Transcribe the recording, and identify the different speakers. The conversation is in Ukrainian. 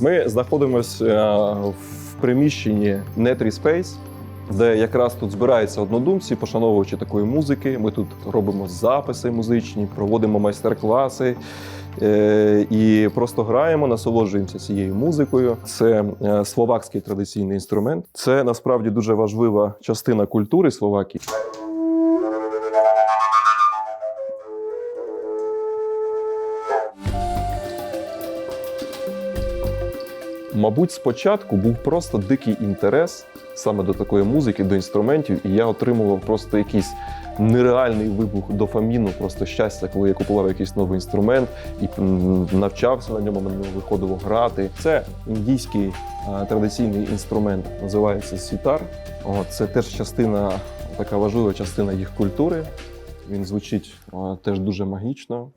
Speaker 1: Ми знаходимося е, в приміщенні Netry Space, де якраз тут збираються однодумці, пошановувачі такої музики. Ми тут робимо записи музичні, проводимо майстер-класи. е, І просто граємо, насолоджуємося цією музикою. Це е, словакський традиційний інструмент. Це насправді дуже важлива частина культури Словакії. Мабуть, спочатку був просто дикий інтерес саме до такої музики, до інструментів, і я отримував просто якийсь нереальний вибух дофаміну, просто щастя, коли я купував якийсь новий інструмент і навчався на ньому, на виходило грати. Це індійський а, традиційний інструмент, називається сітар. Це теж частина, така важлива частина їх культури. Він звучить теж дуже магічно.